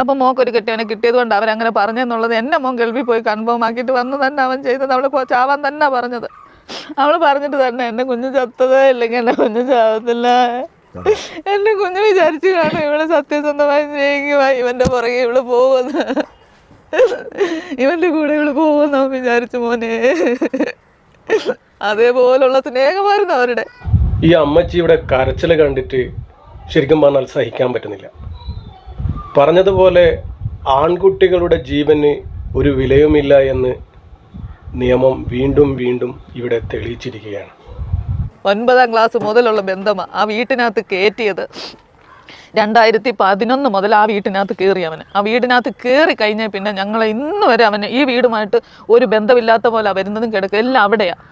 അപ്പം മോക്കൊരു കെട്ടിയവനെ കിട്ടിയത് കൊണ്ട് അവരങ്ങനെ പറഞ്ഞെന്നുള്ളത് എന്റെ മോൻ കേൾവി പോയി കൺഫേം ആക്കിയിട്ട് വന്ന് തന്നെ അവൻ ചെയ്തത്. അവൾ ചാവാൻ തന്നെ പറഞ്ഞത്. അവൾ പറഞ്ഞിട്ട് തന്നെ എന്റെ കുഞ്ഞു ചത്തതേ ഇല്ലെങ്കിൽ എന്റെ കുഞ്ഞു ചാവത്തില്ല. എന്റെ കുഞ്ഞു വിചാരിച്ചു കാണും ഇവൾ സത്യസന്ധമായി സ്നേഹിക്കുക ഇവന്റെ പുറകെ ഇവൾ പോകുമെന്ന് ഇവന്റെ കൂടെ ഇവൾ പോകുമെന്ന് വിചാരിച്ചു മോനെ. അതേപോലുള്ള സ്നേഹമായിരുന്നു അവരുടെ. ഈ അമ്മച്ചി അമ്മച്ചിയുടെ കരച്ചിൽ കണ്ടിട്ട് ശരിക്കും പറഞ്ഞാൽ സഹിക്കാൻ പറ്റുന്നില്ല. പറഞ്ഞതുപോലെ ആൺകുട്ടികളുടെ ജീവന് ഒരു വിലയുമില്ല എന്ന് നിയമം വീണ്ടും വീണ്ടും ഇവിടെ തെളിയിച്ചിരിക്കുകയാണ്. ഒൻപതാം ക്ലാസ് മുതലുള്ള ബന്ധമാണ് ആ വീട്ടിനകത്ത് കയറ്റിയത് രണ്ടായിരത്തി പതിനൊന്ന് മുതൽ ആ വീട്ടിനകത്ത് കയറി അവന്. ആ വീടിനകത്ത് കയറി കഴിഞ്ഞാൽ പിന്നെ ഞങ്ങൾ ഇന്ന് വരെ അവന് ഈ വീടുമായിട്ട് ഒരു ബന്ധമില്ലാത്ത പോലെ വരുന്നതും കിടക്കും. എല്ലാം അവിടെയാണ്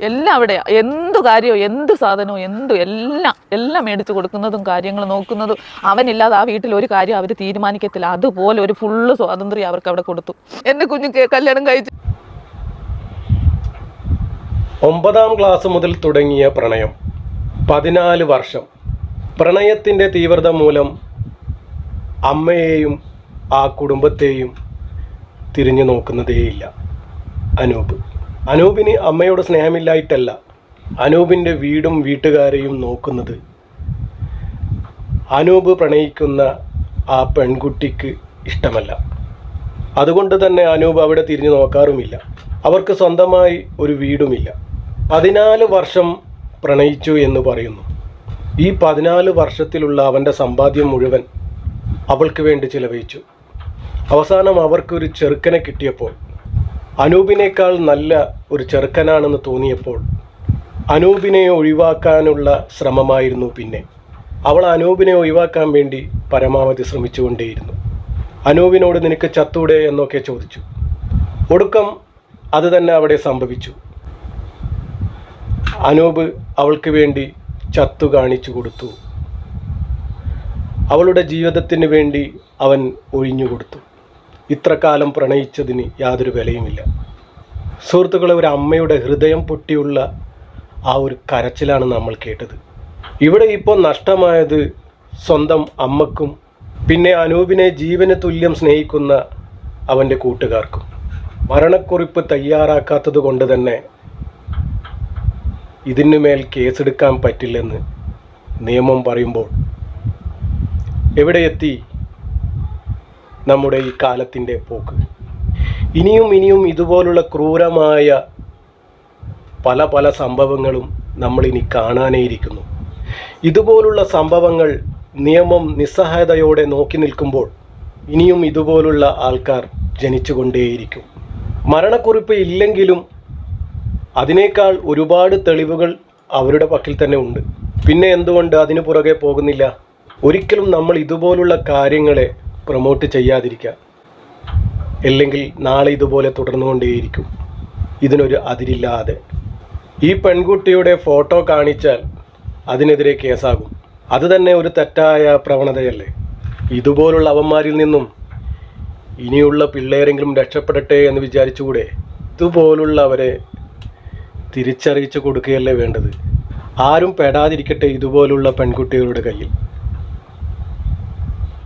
എല്ലാം അവിടെ എന്തു കാര്യമോ എന്ത് സാധനവും എന്തു എല്ലാം എല്ലാം മേടിച്ച് കൊടുക്കുന്നതും കാര്യങ്ങൾ നോക്കുന്നതും അവനില്ലാതെ ആ വീട്ടിൽ ഒരു കാര്യം അവർ തീരുമാനിക്കത്തില്ല. അതുപോലെ ഒരു ഫുള്ള് സ്വാതന്ത്ര്യം അവർക്ക് അവിടെ കൊടുത്തു. എന്റെ കുഞ്ഞു കല്യാണം കഴിച്ചു. ഒമ്പതാം ക്ലാസ് മുതൽ തുടങ്ങിയ പ്രണയം. പതിനാല് വർഷം. പ്രണയത്തിന്റെ തീവ്രത മൂലം അമ്മയെയും ആ കുടുംബത്തെയും തിരിഞ്ഞു നോക്കുന്നതേയില്ല. അനൂപ്. അനൂപിന് അമ്മയോട് സ്നേഹമില്ലായിട്ടല്ല അനൂപിന്റെ വീടും വീട്ടുകാരെയും നോക്കുന്നത്. അനൂപ് പ്രണയിക്കുന്ന ആ പെൺകുട്ടിക്ക് ഇഷ്ടമല്ല. അതുകൊണ്ട് തന്നെ അനൂപ് അവിടെ തിരിഞ്ഞു നോക്കാറുമില്ല. അവർക്ക് സ്വന്തമായി ഒരു വീടുമില്ല. പതിനാല് വർഷം പ്രണയിച്ചു എന്ന് പറയുന്നു. ഈ പതിനാല് വർഷത്തിലുള്ള അവന്റെ സമ്പാദ്യം മുഴുവൻ അവൾക്ക് വേണ്ടി ചിലവഴിച്ചു. അവസാനം അവർക്കൊരു ചെറുക്കനെ കിട്ടിയപ്പോൾ അനൂപിനേക്കാൾ നല്ല ഒരു ചെറുക്കനാണെന്ന് തോന്നിയപ്പോൾ അനൂപിനെ ഒഴിവാക്കാനുള്ള ശ്രമമായിരുന്നു പിന്നെ. അവൾ അനൂപിനെ ഒഴിവാക്കാൻ വേണ്ടി പരമാവധി ശ്രമിച്ചുകൊണ്ടേയിരുന്നു. അനൂപിനോട് നിനക്ക് ചത്തൂടെ എന്നൊക്കെ ചോദിച്ചു. ഒടുക്കം അത് തന്നെ അവിടെ സംഭവിച്ചു. അനൂപ് അവൾക്ക് വേണ്ടി ചത്തു കാണിച്ചു കൊടുത്തു. അവളുടെ ജീവിതത്തിന് വേണ്ടി അവൻ ഒഴിഞ്ഞു കൊടുത്തു. ഇത്ര കാലം പ്രണയിച്ചതിന് യാതൊരു വിലയുമില്ല. സുഹൃത്തുക്കളെ ഒരു അമ്മയുടെ ഹൃദയം പൊട്ടിയുള്ള ആ ഒരു കരച്ചിലാണ് നമ്മൾ കേട്ടത്. ഇവിടെ ഇപ്പോൾ നഷ്ടമായത് സ്വന്തം അമ്മക്കും പിന്നെ അനൂപിനെ ജീവന് തുല്യം സ്നേഹിക്കുന്ന അവന്റെ കൂട്ടുകാർക്കും. മരണക്കുറിപ്പ് തയ്യാറാക്കാത്തത് കൊണ്ട് തന്നെ ഇതിനു മേൽ കേസെടുക്കാൻ പറ്റില്ലെന്ന് നിയമം പറയുമ്പോൾ എവിടെ എത്തി നമ്മുടെ ഈ കാലത്തിന്റെ പോക്ക്. ഇനിയും ഇനിയും ഇതുപോലുള്ള ക്രൂരമായ പല പല സംഭവങ്ങളും നമ്മളിനി കാണാനേയിരിക്കുന്നു ഇതുപോലുള്ള സംഭവങ്ങൾ നിയമം നിസ്സഹായതയോടെ നോക്കി നിൽക്കുമ്പോൾ ഇനിയും ഇതുപോലുള്ള ആൾക്കാർ ജനിച്ചുകൊണ്ടേയിരിക്കും. മരണക്കുറിപ്പ് ഇല്ലെങ്കിലും അതിനേക്കാൾ ഒരുപാട് തെളിവുകൾ അവരുടെ പക്കൽ തന്നെ ഉണ്ട്. പിന്നെ എന്തുകൊണ്ട് അതിനു പുറകെ പോകുന്നില്ല? ഒരിക്കലും നമ്മൾ ഇതുപോലുള്ള കാര്യങ്ങളെ പ്രൊമോട്ട് ചെയ്യാതിരിക്കുക. അല്ലെങ്കിൽ നാളെ ഇതുപോലെ തുടർന്നുകൊണ്ടേയിരിക്കും. ഇതിനൊരു അതിരില്ലാതെ. ഈ പെൺകുട്ടിയുടെ ഫോട്ടോ കാണിച്ചാൽ അതിനെതിരെ കേസാകും. അത് തന്നെ ഒരു തെറ്റായ പ്രവണതയല്ലേ? ഇതുപോലുള്ള അവന്മാരിൽ നിന്നും ഇനിയുള്ള പിള്ളേരെങ്കിലും രക്ഷപ്പെടട്ടെ എന്ന് വിചാരിച്ചുകൂടെ ഇതുപോലുള്ളവരെ തിരിച്ചറിയിച്ചു കൊടുക്കുകയല്ലേ വേണ്ടത്? ആരും പെടാതിരിക്കട്ടെ ഇതുപോലുള്ള പെൺകുട്ടികളുടെ കയ്യിൽ.